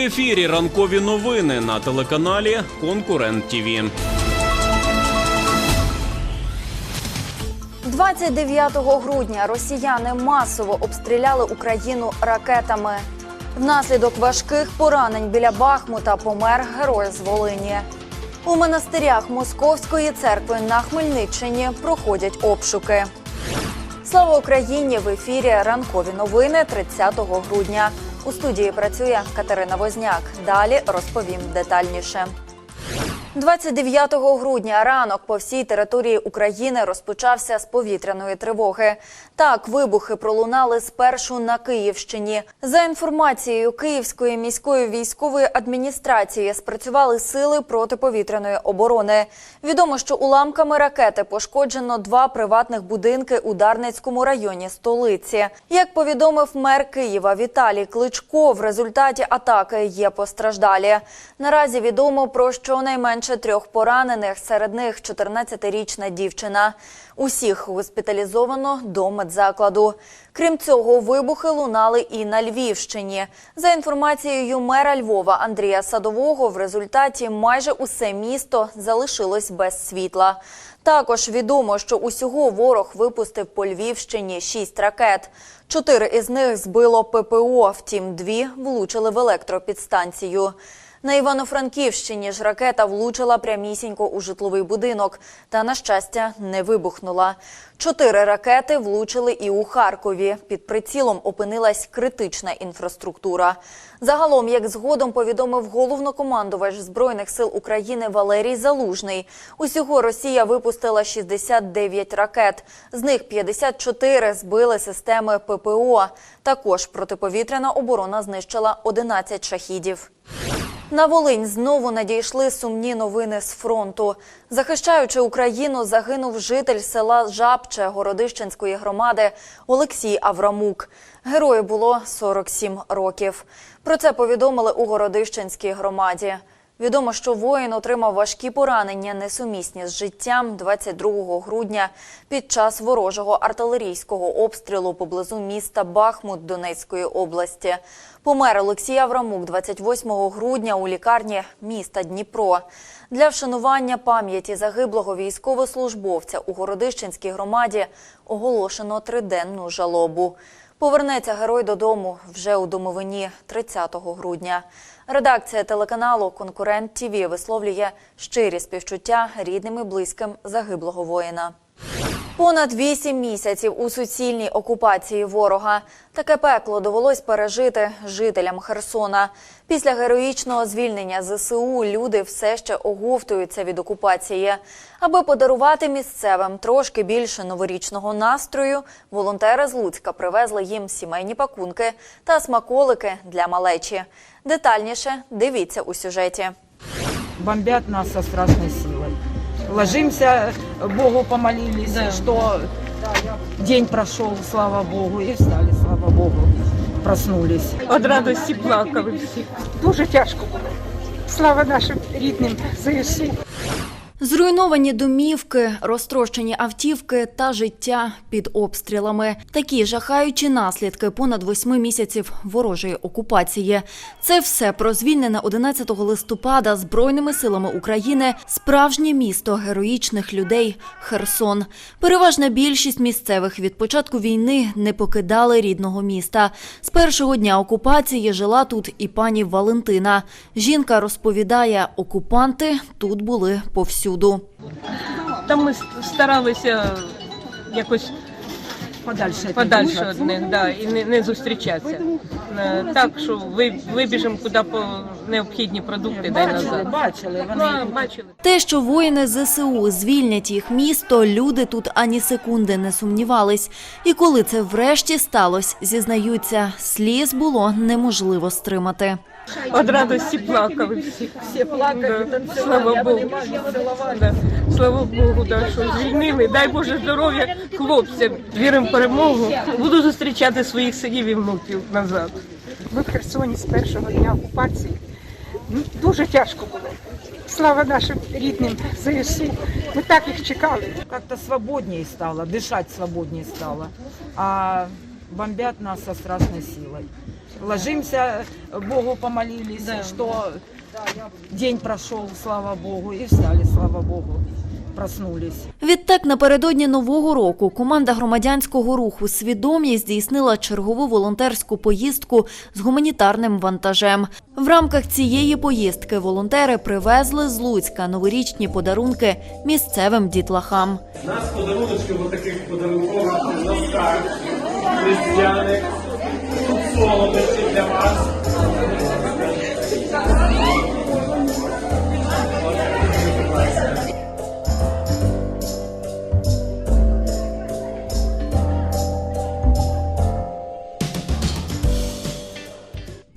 Ефірі ранкові новини на телеканалі Конкурент ТІВІ. 29 грудня росіяни масово обстріляли Україну ракетами. Внаслідок важких поранень біля Бахмута помер герой з Волині. У монастирях Московської церкви на Хмельниччині проходять обшуки. Слава Україні! В ефірі ранкові новини 30 грудня. У студії працює Катерина Возняк. Далі розповім детальніше. 29 грудня ранок по всій території України розпочався з повітряної тривоги. Так, вибухи пролунали спершу на Київщині. За інформацією Київської міської військової адміністрації спрацювали сили протиповітряної оборони. Відомо, що уламками ракети пошкоджено два приватних будинки у Дарницькому районі столиці. Як повідомив мер Києва Віталій Кличко, в результаті атаки є постраждалі. Наразі відомо про щонайменше трьох поранених, серед них 14-річна дівчина. Усіх госпіталізовано до медзакладу. Крім цього, вибухи лунали і на Львівщині. За інформацією мера Львова Андрія Садового, в результаті майже усе місто залишилось без світла. Також відомо, що усього ворог випустив по Львівщині шість ракет. Чотири із них збило ППО, втім дві влучили в електропідстанцію. На Івано-Франківщині ж ракета влучила прямісінько у житловий будинок та, на щастя, не вибухнула. Чотири ракети влучили і у Харкові. Під прицілом опинилась критична інфраструктура. Загалом, як згодом повідомив головнокомандувач Збройних сил України Валерій Залужний, усього Росія випустила 69 ракет. З них 54 збили системи ППО. Також протиповітряна оборона знищила 11 шахідів. На Волинь знову надійшли сумні новини з фронту. Захищаючи Україну, загинув житель села Жабче Городищенської громади Олексій Аврамук. Герою було 47 років. Про це повідомили у Городищенській громаді. Відомо, що воїн отримав важкі поранення, несумісні з життям 22 грудня під час ворожого артилерійського обстрілу поблизу міста Бахмут Донецької області. Помер Олексій Аврамук 28 грудня у лікарні міста Дніпро. Для вшанування пам'яті загиблого військовослужбовця у Городищенській громаді оголошено триденну жалобу. Повернеться герой додому вже у домовині 30 грудня. Редакція телеканалу Конкурент ТІВІ висловлює щирі співчуття рідним і близьким загиблого воїна. Понад вісім місяців у суцільній окупації ворога. Таке пекло довелось пережити жителям Херсона. Після героїчного звільнення ЗСУ люди все ще оговтуються від окупації. Аби подарувати місцевим трошки більше новорічного настрою, волонтери з Луцька привезли їм сімейні пакунки та смаколики для малечі. Детальніше дивіться у сюжеті. бомбят нас со страшной силой. Ложимся, Богу помолились, что день прошел, слава Богу, и встали, слава Богу, проснулись. От радости плакали всі. Дуже тяжко було. Слава нашим рідним ЗСУ. Зруйновані домівки, розтрощені автівки та життя під обстрілами. Такі жахаючі наслідки понад восьми місяців ворожої окупації. Це все про звільнене 11 листопада збройними силами України справжнє місто героїчних людей Херсон. Переважна більшість місцевих від початку війни не покидали рідного міста. З першого дня окупації жила тут і пані Валентина. Жінка розповідає, окупанти тут були повсюду. Там ми старалися якось Подальше. подальше від них, да, і не, не зустрічатися. Е, Так, що ви, вибіжемо куди по необхідні продукти, дай назад. бачили, Ну, вони бачили. Те, що воїни ЗСУ звільнять їх місто, люди тут ані секунди не сумнівались. І коли це врешті сталося, зізнаються, сліз було неможливо стримати. Од радості плакали всі. всі плакали, Да, Слава Богу. Да. Слава Богу, да, що звільнили. Дай Боже здоров'я хлопцям. Віримо в перемогу. Буду зустрічати своїх синів і внуків назад. Ми в Херсоні з першого дня окупації. Ну, Дуже тяжко було. Слава нашим рідним ЗСУ. Ми так їх чекали. Как-то свободнее стало, дышать свободнее стало. А бомбят нас со страшной силой. Ложимся, Богу помолились, что день прошел, слава Богу, и встали, слава Богу, проснулись. Відтак, напередодні нового року команда громадянського руху «Свідомість» здійснила чергову волонтерську поїздку з гуманітарним вантажем. В рамках цієї поїздки волонтери привезли з Луцька новорічні подарунки місцевим дітлахам. У нас подаруночки в таких подарункових різдвяних, тут солодощі для вас.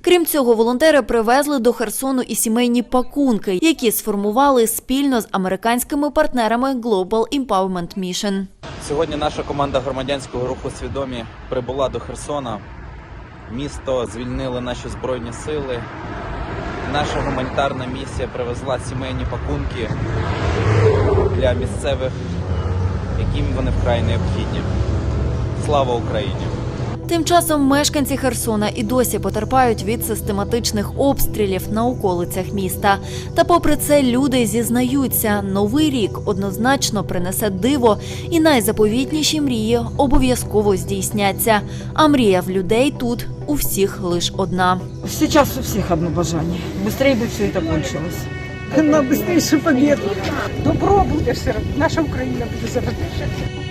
Крім цього, волонтери привезли до Херсону і сімейні пакунки, які сформували спільно з американськими партнерами Global Empowerment Mission. Сьогодні наша команда громадянського руху свідомі прибула до Херсона. Місто звільнили наші збройні сили. Наша гуманітарна місія привезла сімейні пакунки для місцевих, яким вони вкрай необхідні. Слава Україні! Тим часом мешканці Херсона і досі потерпають від систематичних обстрілів на околицях міста. Та попри це люди зізнаються, новий рік однозначно принесе диво, і найзаповітніші мрії обов'язково здійсняться. А мрія в людей тут у всіх лиш одна. Сейчас у всех одно бажание. Быстрее бы все это кончилось. На быстрейшую победу. Добро буде все одно. Наша Україна буде завжди.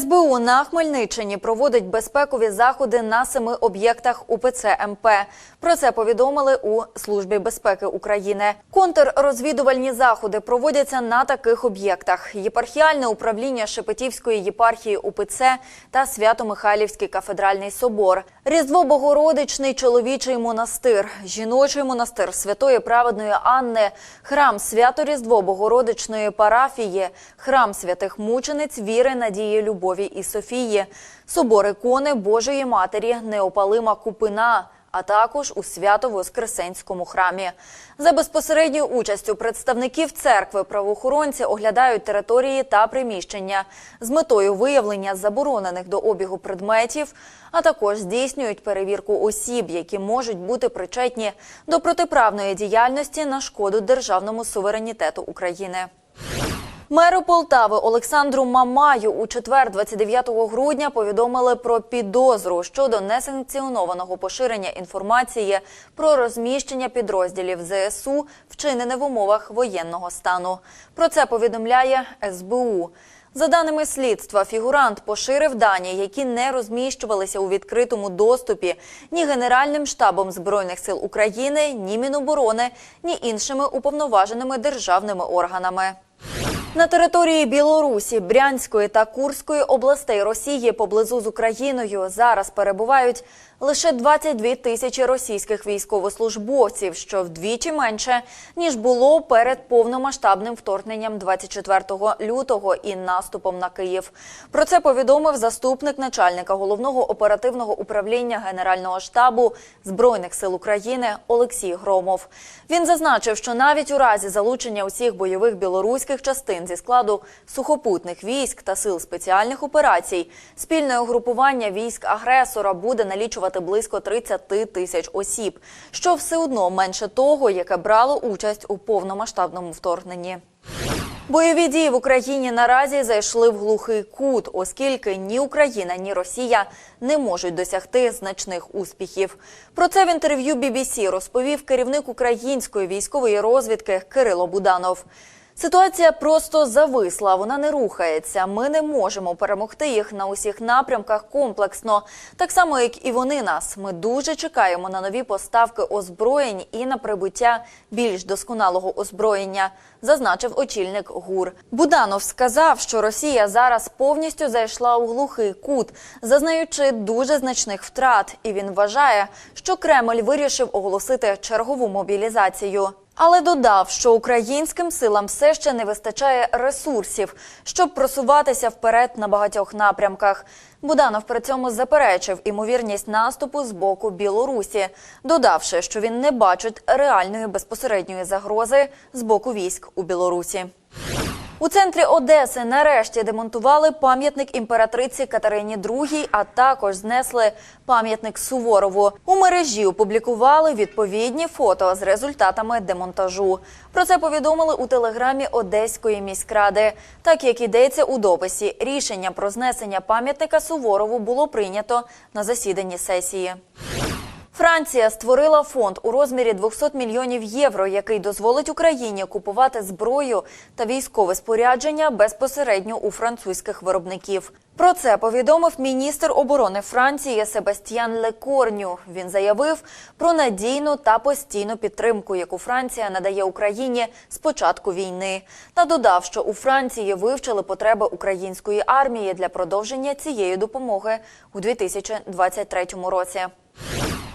СБУ на Хмельниччині проводить безпекові заходи на семи об'єктах УПЦ МП. Про це повідомили у Службі безпеки України. Контррозвідувальні заходи проводяться на таких об'єктах: єпархіальне управління Шепетівської єпархії УПЦ та Свято-Михайлівський кафедральний собор, Різдво Богородичний чоловічий монастир, жіночий монастир Святої Праведної Анни, храм Свято Різдво Богородичної парафії, храм святих мучениць віри, надії, любові і Софії, собор ікони Божої Матері, Неопалима Купина. А також у свято-воскресенському храмі за безпосередньою участю представників церкви правоохоронці оглядають території та приміщення з метою виявлення заборонених до обігу предметів, а також здійснюють перевірку осіб, які можуть бути причетні до протиправної діяльності на шкоду державному суверенітету України. Меру Полтави Олександру Мамаю у четвер, 29 грудня, повідомили про підозру щодо несанкціонованого поширення інформації про розміщення підрозділів ЗСУ, вчинене в умовах воєнного стану. Про це повідомляє СБУ. За даними слідства, фігурант поширив дані, які не розміщувалися у відкритому доступі ні Генеральним штабом збройних сил України, ні Міноборони, ні іншими уповноваженими державними органами. На території Білорусі, Брянської та Курської областей Росії поблизу з Україною зараз перебувають лише 22 тисячі російських військовослужбовців, що вдвічі менше ніж було перед повномасштабним вторгненням 24 лютого і наступом на Київ. Про це повідомив заступник начальника головного оперативного управління Генерального штабу збройних сил України Олексій Громов. Він зазначив, що навіть у разі залучення усіх бойових білоруських частин зі складу сухопутних військ та сил спеціальних операцій, спільне угрупування військ агресора буде налічувати близько 30 тисяч осіб, що все одно менше того, яке брало участь у повномасштабному вторгненні. Бойові дії в Україні наразі зайшли в глухий кут, оскільки ні Україна, ні Росія не можуть досягти значних успіхів. Про це в інтерв'ю BBC розповів керівник української військової розвідки Кирило Буданов. Ситуація просто зависла, вона не рухається. Ми не можемо перемогти їх на усіх напрямках комплексно, так само як і вони нас. Ми дуже чекаємо на нові поставки озброєнь і на прибуття більш досконалого озброєння, зазначив очільник ГУР. Буданов сказав, що Росія зараз повністю зайшла у глухий кут, зазнаючи дуже значних втрат, і він вважає, що Кремль вирішив оголосити чергову мобілізацію. Але додав, що українським силам все ще не вистачає ресурсів, щоб просуватися вперед на багатьох напрямках. Буданов при цьому заперечив імовірність наступу з боку Білорусі, додавши, що він не бачить реальної безпосередньої загрози з боку військ у Білорусі. У центрі Одеси нарешті демонтували пам'ятник імператриці Катерині II, а також знесли пам'ятник Суворову. У мережі опублікували відповідні фото з результатами демонтажу. Про це повідомили у телеграмі Одеської міськради. Так як йдеться у дописі, рішення про знесення пам'ятника Суворову було прийнято на засіданні сесії. Франція створила фонд у розмірі 200 мільйонів євро, який дозволить Україні купувати зброю та військове спорядження безпосередньо у французьких виробників. Про це повідомив міністр оборони Франції Себастьян Лекорню. Він заявив про надійну та постійну підтримку, яку Франція надає Україні з початку війни, та додав, що у Франції вивчили потреби української армії для продовження цієї допомоги у 2023 році.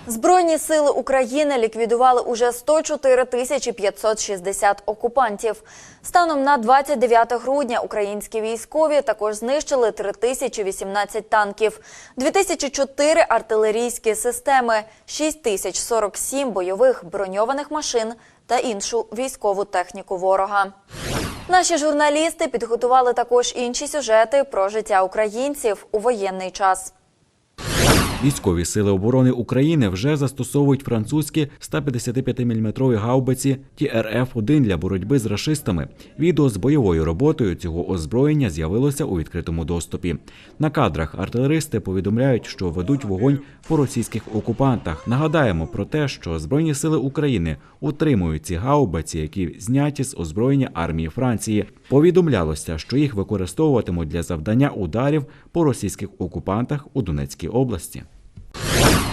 Збройні сили України ліквідували уже 104 тисячі 560 окупантів. Станом на 29 грудня українські військові також знищили 3018 танків, 2004 артилерійські системи, 6047 бойових броньованих машин та іншу військову техніку ворога. Наші журналісти підготували також інші сюжети про життя українців у воєнний час. Військові сили оборони України вже застосовують французькі 155-мм гаубиці ТРФ-1 для боротьби з рашистами. Відео з бойовою роботою цього озброєння з'явилося у відкритому доступі. На кадрах артилеристи повідомляють, що ведуть вогонь по російських окупантах. Нагадаємо про те, що Збройні сили України утримують ці гаубиці, які зняті з озброєння армії Франції. Повідомлялося, що їх використовуватимуть для завдання ударів по російських окупантах у Донецькій області.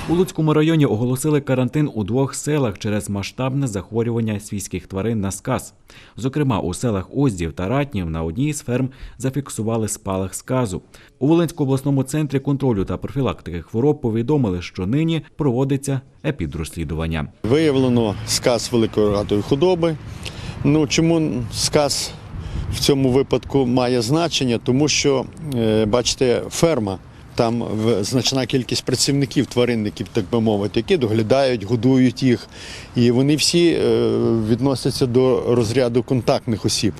У Луцькому районі оголосили карантин у двох селах через масштабне захворювання свійських тварин на сказ. Зокрема, у селах Оздів та Ратнів на одній з ферм зафіксували спалах сказу. У Волинському обласному центрі контролю та профілактики хвороб повідомили, що нині проводиться епідрозслідування. Виявлено сказ великої рогатої худоби. Ну чому сказ в цьому випадку має значення? Тому що, е, бачите, ферма. Там значна кількість працівників, тваринників, так би мовити, які доглядають, годують їх. І вони всі е, відносяться до розряду контактних осіб.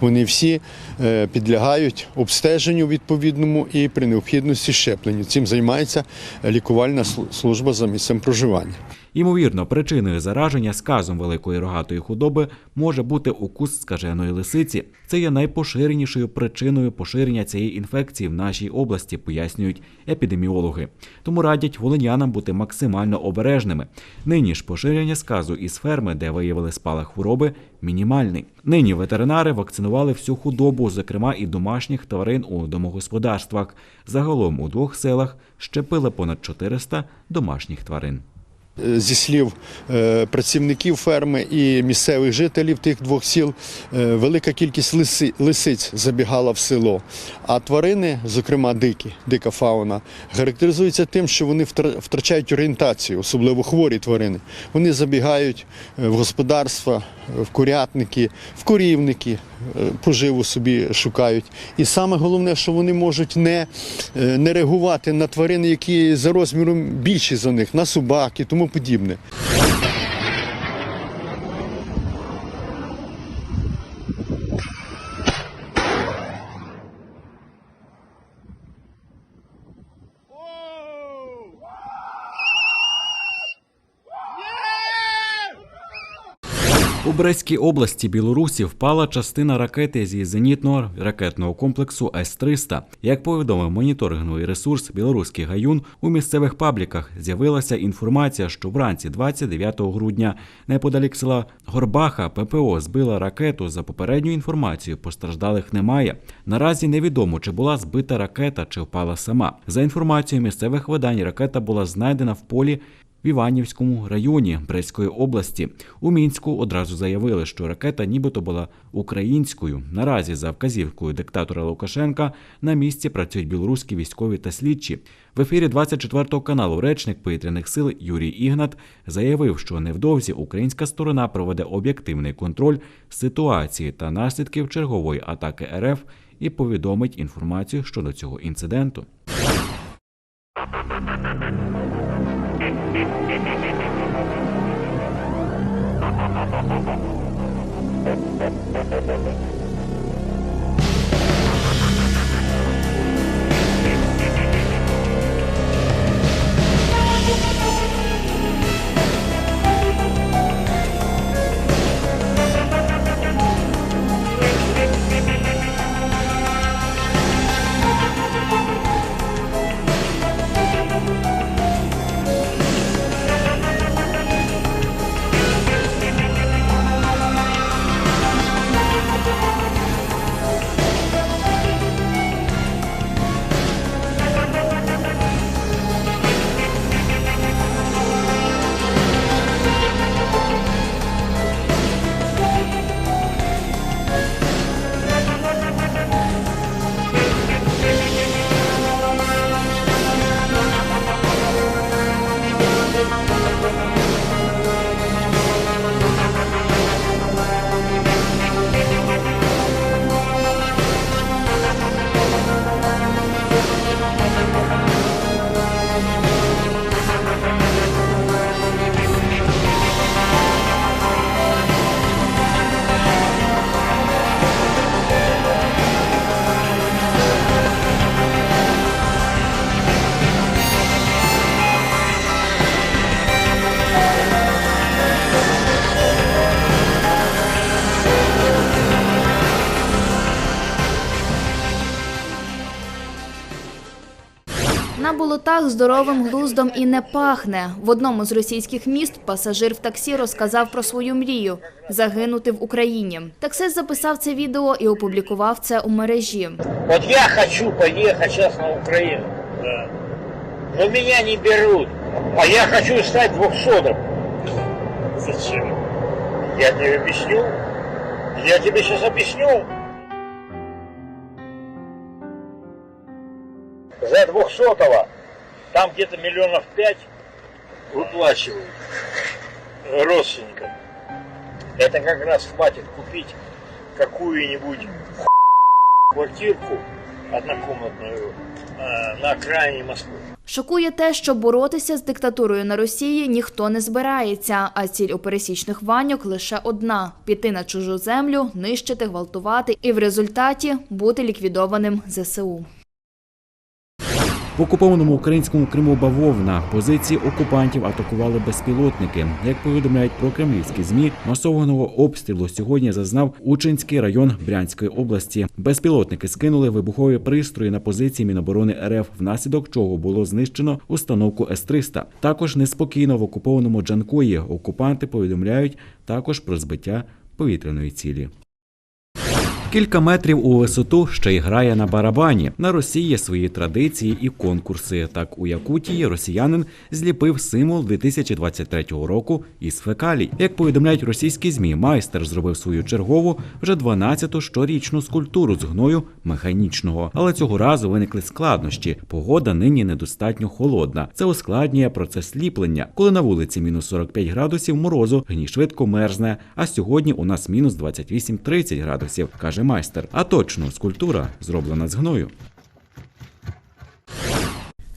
Вони всі е, підлягають обстеженню відповідному і при необхідності щепленню. Цим займається лікувальна служба за місцем проживання. Ймовірно, причиною зараження сказом великої рогатої худоби може бути укус скаженої лисиці. Це є найпоширенішою причиною поширення цієї інфекції в нашій області, пояснюють епідеміологи. Тому радять волинянам бути максимально обережними. Нині ж поширення сказу із ферми, де виявили спалах хвороби, мінімальний. Нині ветеринари вакцинували всю худобу, зокрема і домашніх тварин у домогосподарствах. Загалом у двох селах щепили понад 400 домашніх тварин. Зі слів е, працівників ферми і місцевих жителів тих двох сіл, е, велика кількість лиси, лисиць забігала в село. А тварини, зокрема дикі, дика фауна, характеризуються тим, що вони втрачають орієнтацію, особливо хворі тварини. Вони забігають е, в господарства, е, в курятники, в корівники, е, поживу собі шукають. І саме головне, що вони можуть не, е, не реагувати на тварини, які за розміром більші за них, на собак і тому подібне. Брестській області Білорусі впала частина ракети зі зенітного ракетного комплексу С-300. Як повідомив моніторинговий ресурс Білоруський гаюн, у місцевих пабліках з'явилася інформація, що вранці 29 грудня неподалік села Горбаха ППО збила ракету. За попередньою інформацією, постраждалих немає. Наразі невідомо, чи була збита ракета, чи впала сама. За інформацією місцевих видань, ракета була знайдена в полі в Іванівському районі Брестської області. У мінську одразу заявили, що ракета нібито була українською. Наразі, за вказівкою диктатора Лукашенка, на місці працюють білоруські військові та слідчі. В ефірі 24 каналу речник повітряних сил Юрій Ігнат заявив, що невдовзі українська сторона проведе об'єктивний контроль ситуації та наслідків чергової атаки РФ і повідомить інформацію щодо цього інциденту. На болотах здоровим глуздом і не пахне. В одному з російських міст пасажир в таксі розказав про свою мрію загинути в Україні. Таксист записав це відео і опублікував це у мережі. Вот я хочу поехать сейчас на Украину, да. но меня не берут, а я хочу стать двухсотым. Зачем? Я тебе объясню. Я тебе сейчас объясню. За двухсотого там где-то миллионов пять выплачивают родственникам. Это как раз хватит купить какую-нибудь квартирку однокомнатную э, на окраине Москвы. Шокує те, що боротися з диктатурою на Росії ніхто не збирається, а ціль у пересічних ваньок лише одна піти на чужу землю, нищити, гвалтувати і в результаті бути ліквідованим ЗСУ. В окупованому українському Криму Бавовна позиції окупантів атакували безпілотники. Як повідомляють про кремлівські змі, масованого обстрілу сьогодні зазнав Учинський район Брянської області. Безпілотники скинули вибухові пристрої на позиції Міноборони РФ, внаслідок чого було знищено установку С-300. Також неспокійно в окупованому Джанкої окупанти повідомляють також про збиття повітряної цілі. Кілька метрів у висоту ще й грає на барабані. На Росії свої традиції і конкурси. Так у Якутії росіянин зліпив символ 2023 року із фекалій. Як повідомляють російські змі, майстер зробив свою чергову вже 12-ту щорічну скульптуру з гною механічного. Але цього разу виникли складнощі. Погода нині недостатньо холодна. Це ускладнює процес ліплення. Коли на вулиці мінус 45 градусів морозу, гній швидко мерзне. А сьогодні у нас мінус 28-30 градусів, каже майстер. А точно, скульптура зроблена з гною.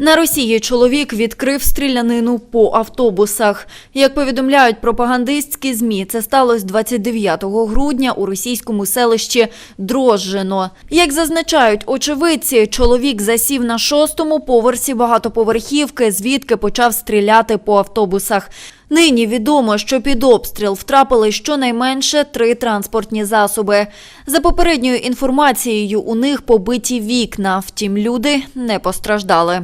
На Росії чоловік відкрив стрілянину по автобусах. Як повідомляють пропагандистські ЗМІ, це сталося 29 грудня у російському селищі Дрожжино. Як зазначають очевидці, чоловік засів на шостому поверсі багатоповерхівки, звідки почав стріляти по автобусах. Нині відомо, що під обстріл втрапили щонайменше три транспортні засоби. За попередньою інформацією, у них побиті вікна, втім люди не постраждали.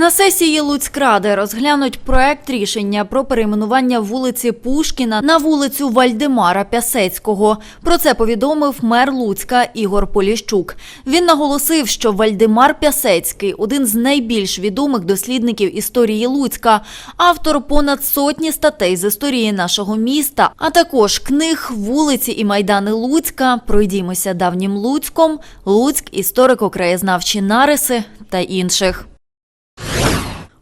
На сесії Луцькради розглянуть проект рішення про перейменування вулиці Пушкіна на вулицю Вальдемара Пясецького. Про це повідомив мер Луцька Ігор Поліщук. Він наголосив, що Вальдемар Пясецький один з найбільш відомих дослідників історії Луцька, автор понад сотні статей з історії нашого міста, а також книг Вулиці і майдани Луцька, Пройдімося давнім Луцьком, Луцьк, історико-краєзнавчі нариси та інших.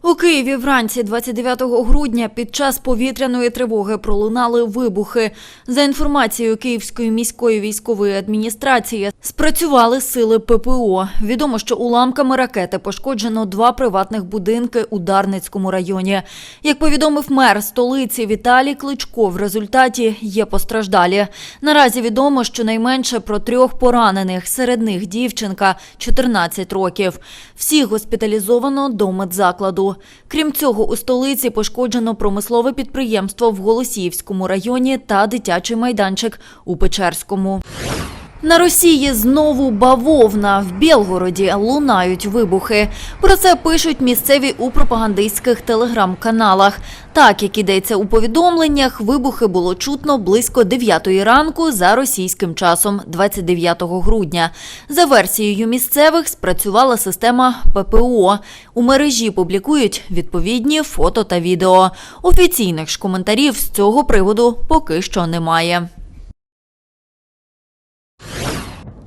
У Києві вранці 29 грудня під час повітряної тривоги пролунали вибухи. За інформацією Київської міської військової адміністрації, спрацювали сили ППО. Відомо, що уламками ракети пошкоджено два приватних будинки у Дарницькому районі. Як повідомив мер столиці Віталій Кличко, в результаті є постраждалі. Наразі відомо, що найменше про трьох поранених. Серед них дівчинка 14 років. Всіх госпіталізовано до медзакладу. Крім цього, у столиці пошкоджено промислове підприємство в Голосіївському районі та дитячий майданчик у Печерському. На Росії знову бавовна. В Білгороді лунають вибухи. Про це пишуть місцеві у пропагандистських телеграм-каналах. Так, як ідеться у повідомленнях, вибухи було чутно близько 9 ранку за російським часом, 29 грудня. За версією місцевих, спрацювала система ППО. У мережі публікують відповідні фото та відео. Офіційних ж коментарів з цього приводу поки що немає.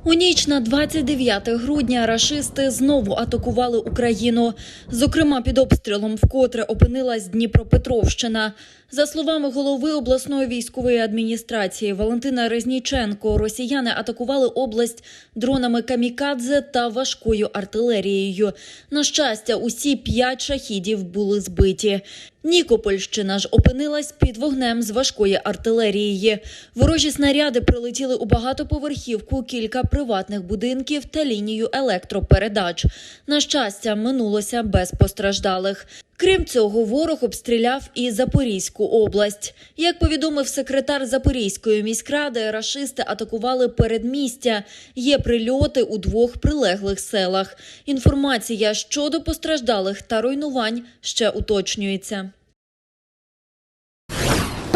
У ніч на 29 грудня рашисти знову атакували Україну. Зокрема, під обстрілом вкотре опинилась Дніпропетровщина. За словами голови обласної військової адміністрації Валентина Резніченко, росіяни атакували область дронами камікадзе та важкою артилерією. На щастя, усі п'ять шахідів були збиті. Нікопольщина ж опинилась під вогнем з важкої артилерії. Ворожі снаряди прилетіли у багатоповерхівку, кілька приватних будинків та лінію електропередач. На щастя, минулося без постраждалих. Крім цього, ворог обстріляв і Запорізьку область. Як повідомив секретар Запорізької міськради, рашисти атакували передмістя. Є прильоти у двох прилеглих селах. Інформація щодо постраждалих та руйнувань ще уточнюється.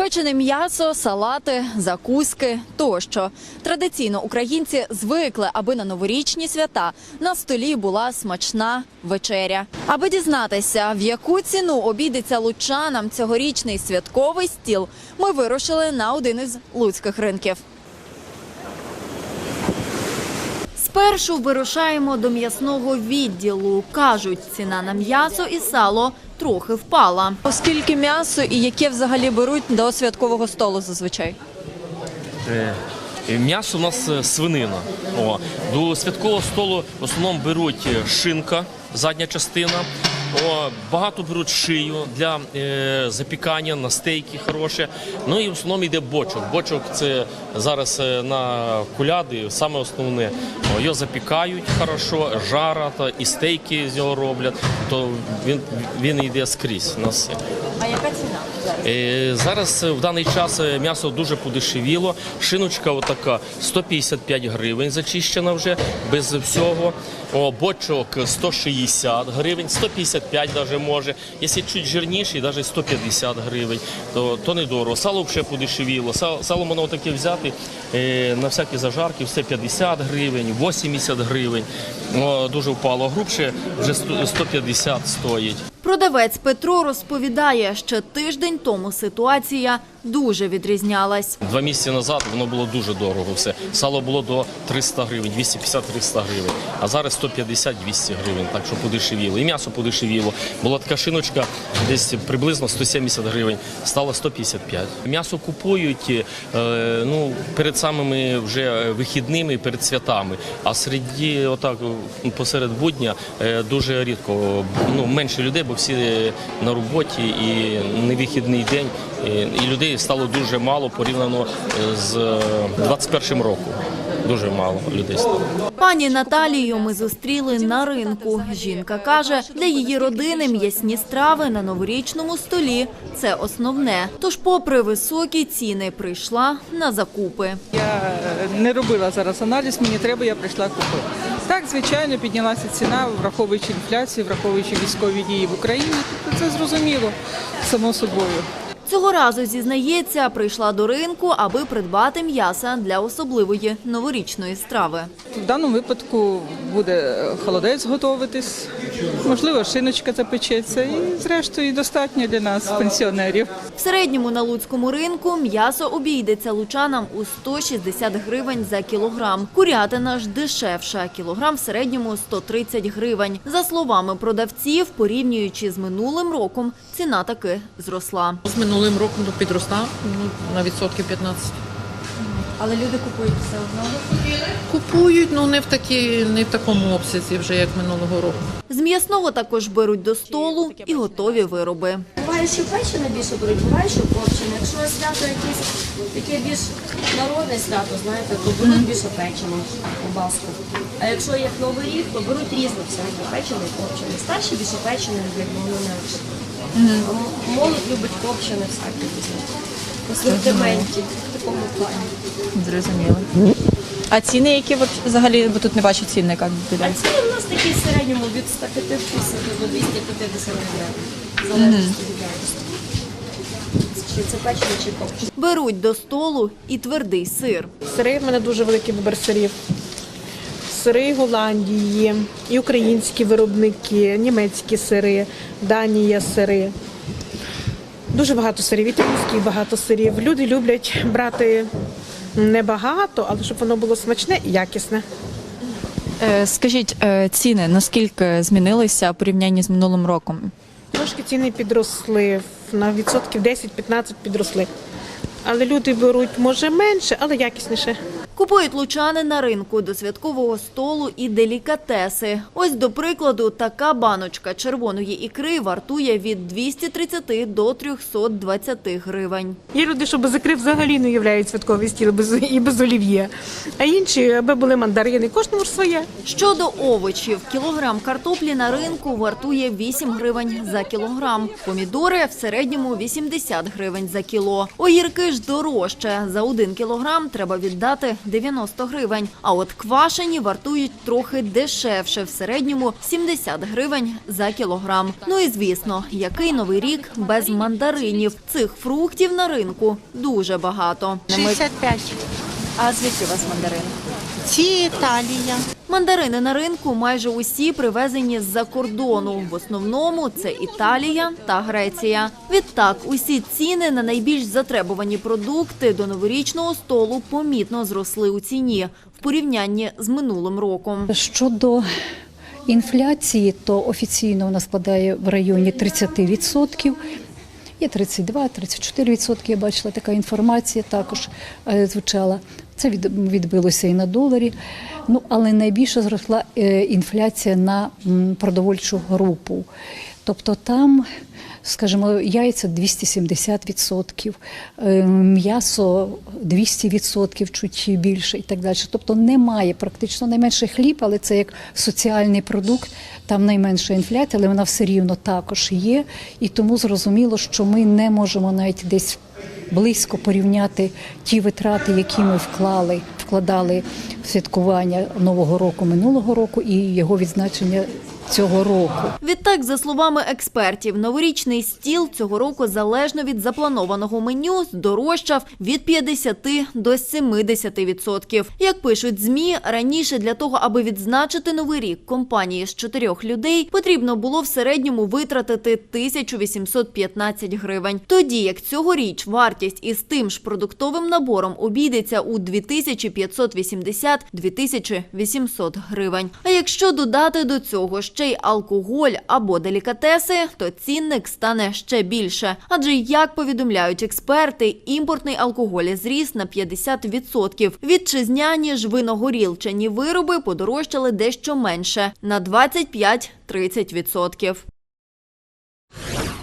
Печене м'ясо, салати, закуски тощо. Традиційно українці звикли, аби на новорічні свята на столі була смачна вечеря. Аби дізнатися, в яку ціну обійдеться лучанам цьогорічний святковий стіл, ми вирушили на один із луцьких ринків. Спершу вирушаємо до м'ясного відділу. Кажуть, ціна на м'ясо і сало трохи впала. Оскільки м'ясо і яке взагалі беруть до святкового столу зазвичай? Е, М'ясо у нас е, свинина. О, до святкового столу в основному беруть е, шинка, задня частина. Багато беруть шию для е, запікання на стейки хороше. Ну і в основному йде бочок. Бочок це зараз е, на куляди саме основне. Його запікають хорошо, жара та і стейки з нього роблять. То він, він йде скрізь. на нас А яка ціна? Е, Зараз е, в даний час е, м'ясо дуже подешевіло. Шиночка отака 155 гривень зачищена вже без всього. Бочок 160 гривень, 155 навіть може. Якщо чуть жирніший, навіть 150 гривень, то, недорого. Сало взагалі подешевіло. Сало, сало можна таке взяти на всякі зажарки, все 50 гривень, 80 гривень. Дуже впало. Грубше вже 100 150 стоїть. Продавець Петро розповідає, ще тиждень тому ситуація дуже відрізнялась. Два місяці назад воно було дуже дорого все. Сало було до 300 гривень, 250-300 гривень, а зараз 150-200 гривень, так що подешевіло. І м'ясо подешевіло. Була така шиночка десь приблизно 170 гривень, стало 155. М'ясо купують е, ну, перед самими вже вихідними, перед святами, а серед отак посеред будня е, дуже рідко, ну, менше людей, бо всі на роботі і не вихідний день, І, людей стало дуже мало порівняно е, з е, 21 роком. Дуже мало людей стало. Пані Наталію ми зустріли на ринку. Жінка каже, для її родини м'ясні страви на новорічному столі це основне. Тож, попри високі ціни, прийшла на закупи. Я е, не робила зараз аналіз, мені треба, я прийшла купити. Так, звичайно, піднялася ціна, враховуючи інфляцію, враховуючи військові дії в Україні. Тобто це зрозуміло, само собою. Цього разу зізнається, прийшла до ринку, аби придбати м'яса для особливої новорічної страви. В даному випадку буде е, холодець готуватись, можливо, шиночка запечеться, і зрештою достатньо для нас, пенсіонерів. В середньому на луцькому ринку м'ясо обійдеться лучанам у 160 гривень за кілограм. Курятина ж дешевша. Кілограм в середньому 130 гривень. За словами продавців, порівнюючи з минулим роком, ціна таки зросла. Минулим роком підросла ну, на відсотків 15. Але люди купують все одно. Купують, ну не в такі, не в такому обсязі вже як минулого року. З м'ясного також беруть до столу і готові вироби. Буває, що печене більше беруть, буває, що копчене. Якщо свято якесь таке більш народне свято, знаєте, то беруть більше печене, ковбаску. А якщо як новий рік, то беруть різне всяке, печене і копчене. Старші більше печене менше. А м- молодь любить копчене всяке асортименті, в такому плані. Зрозуміло. А ціни, які взагалі, бо тут не бачу цінника. А ціни в нас такі в середньому від 150 до 250 гривень. Залежить від якості. Чи це печене, чи копчене. Беруть до столу і твердий сир. Сири в мене дуже великий вибір сирів. Сири Голландії, і українські виробники, німецькі сири, Данія сири. Дуже багато сирів, італійських багато сирів. Люди люблять брати небагато, але щоб воно було смачне і якісне. Е, Скажіть, е, ціни наскільки змінилися в порівнянні з минулим роком? Трошки ціни підросли, на відсотків 10-15 підросли. Але люди беруть, може, менше, але якісніше. Купують лучани на ринку до святкового столу і делікатеси. Ось, до прикладу, така баночка червоної ікри вартує від 230 до 320 гривень. Є люди, що без ікри взагалі не уявляють святковий стіл і без олів'є. А інші, аби були мандарини, кожному ж своє. Щодо овочів, кілограм картоплі на ринку вартує 8 гривень за кілограм. Помідори в середньому 80 гривень за кіло. Огірки ж дорожче. За один кілограм треба віддати 90 гривень. А от квашені вартують трохи дешевше, в середньому 70 гривень за кілограм. Ну і звісно, який новий рік без мандаринів. Цих фруктів на ринку дуже багато. 65. А звідки у вас мандарини? Ці Італія. Мандарини на ринку майже усі привезені з-за кордону. В основному це Італія та Греція. Відтак, усі ціни на найбільш затребувані продукти до новорічного столу помітно зросли у ціні в порівнянні з минулим роком. Щодо інфляції, то офіційно вона складає в районі 30%. Є 32-34 відсотки, я бачила така інформація також е, звучала. Це відбилося і на доларі. Ну, але найбільше зросла е, інфляція на продовольчу групу. Тобто там, скажімо, яйця 270%, е, м'ясо 200%, чуть більше і так далі. Тобто немає практично найменше хліб, але це як соціальний продукт, там найменша інфляція, але вона все рівно також є. І тому зрозуміло, що ми не можемо навіть десь близько порівняти ті витрати, які ми вклали, вкладали в святкування Нового року минулого року і його відзначення цього року. Відтак, за словами експертів, новорічний стіл цього року залежно від запланованого меню здорожчав від 50 до 70%. Як пишуть ЗМІ, раніше для того, аби відзначити новий рік компанії з чотирьох людей, потрібно було в середньому витратити 1815 гривень. Тоді як цьогоріч вартість із тим ж продуктовим набором обійдеться у 2580-2800 гривень. А якщо додати до цього ще й алкоголь або делікатеси, то цінник стане ще більше. Адже як повідомляють експерти, імпортний алкоголь зріс на 50%. Вітчизняні ж виногорілчані вироби подорожчали дещо менше на 25-30%.